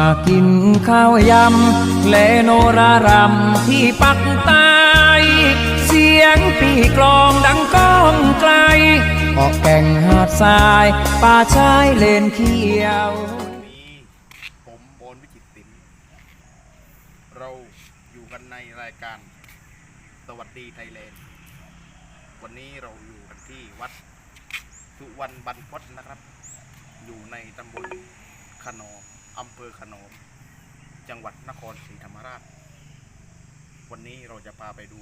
มากินข้าวยำและโนรารำที่ปักใต้เสียงปีกลองดังก้องไกลออกแก่งหาดทราย ป่าชายเลนเขียวนี้ผมโอนวิจิตรศิลป์เราอยู่กันในรายการสวัสดีไทยแลนด์ วันนี้เราอยู่กันที่วัดสุวรรณบรรพตนะครับ อยู่ในตำบลขนอม อำเภอขนอมจังหวัดนครศรีธรรมราช วันนี้เราจะพาไปดู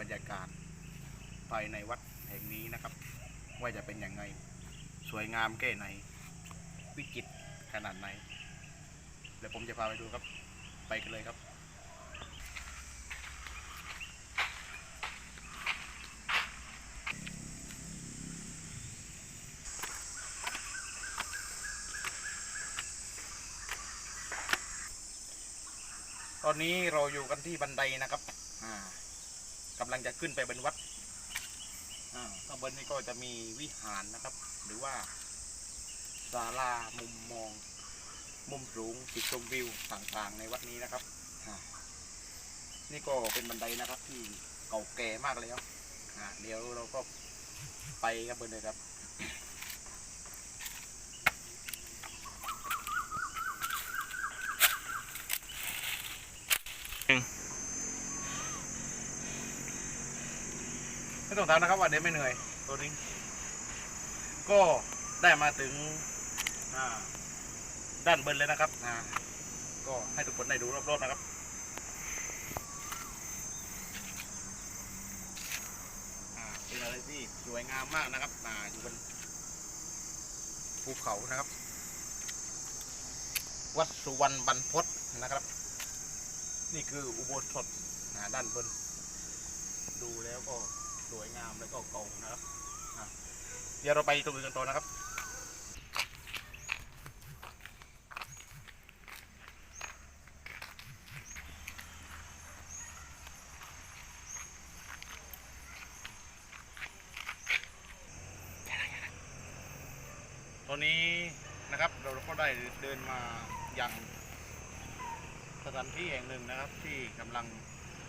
บรรยากาศภายในวัดแห่งนี้นะครับ ว่าจะเป็นยังไง สวยงามแค่ไหน วิจิตรขนาดไหนเดี๋ยวผมจะพาไปดูครับ ไปกันเลยครับ ต อนนี้เราอยู่กันที่บันไดนะครับอ่ากำลังจะขึ้นไปบนวัดอ่าข้างบนนี้ก็จะมีวิหารนะครับ หรือว่าศาลามุมมอง มุมสูงจุดชมวิวต่างๆ ในวัดนี้นะครับอ่านี่ก็เป็นบันไดนะครับที่เก่าแก่มากแล้วอ่าเดี๋ยวเราก็ไปกันบนเลยครับ ไม่ต้องถามนะครับว่าเดี๋ยวไม่เหนื่อยตัวนี้ ก็ได้มาถึงอ่าด้านบนเลยนะครับอ่าก็ให้ทุกคนได้ดูรอบๆนะครับอ่าเป็นอะไรที่สวยงามมากนะครับอ่าอยู่บนภูเขานะครับ วัดสุวรรณบรรพตนะครับ นี่คืออุโบสถอ่าด้านบน ดูแล้วก็ สวยงามแล้วก็ก่านะครับเดี๋ยวเราไปตรงอื่นกันต่อนะครับตอนนี้นะครับเราก็ได้เดินมาอยังสถานที่แห่งหนึ่งนะครับที่กำลัง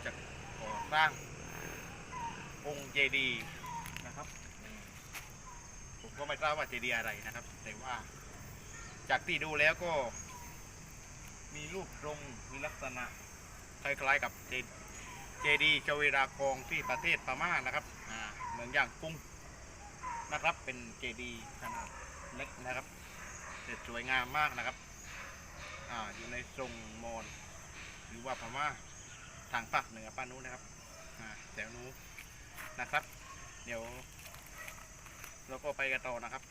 จะก่อสร้าง องค์เจดีย์นะครับผมก็ไม่ทราบว่าเจดีย์อะไรนะครับ แต่ว่า จากที่ดูแล้วก็ มีรูปทรงมีลักษณะคล้ายๆกับเจเจดีย์เจวีรากองที่ประเทศพม่านะครับเหมือนอย่างกุ้งนะครับ เป็นเจดีย์ขนาดเล็กนะครับแต่สวยงามมากนะครับออยู่ในทรงมอญหรือว่าพม่าทางภาคเหนือป้านู้นนะครับแถวนู้น นะครับ เดี๋ยวเราก็ไปกันต่อนะครับ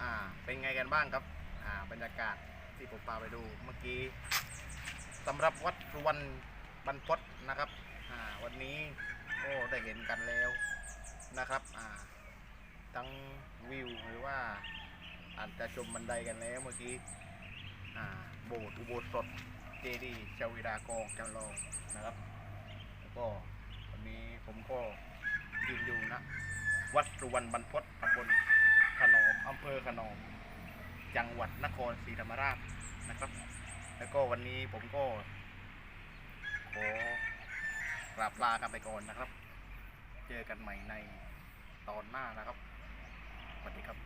อ่าเป็นไงกันบ้างครับ อ่า บรรยากาศที่ผมพาไปดูเมื่อกี้สำหรับวัดสุวรรณบรรพตนะครับ อ่า วันนี้ก็ได้เห็นกันแล้วนะครับ อ่า ทั้งวิวหรือว่าอาจจะชมบันไดกันแล้วเมื่อกี้โบสถ์อุโบสถเจดีย์ชาวิดากองจำลองนะครับ แล้วก็วันนี้ผมก็ยืนอยู่นะวัดสุวรรณบรรพตตำบลขนอมอำเภอขนอม จังหวัดนครศรีธรรมราชนะครับ แล้วก็วันนี้ผมก็ขอกราบลากันไปก่อนนะครับ เจอกันใหม่ในตอนหน้านะครับ สวัสดีครับ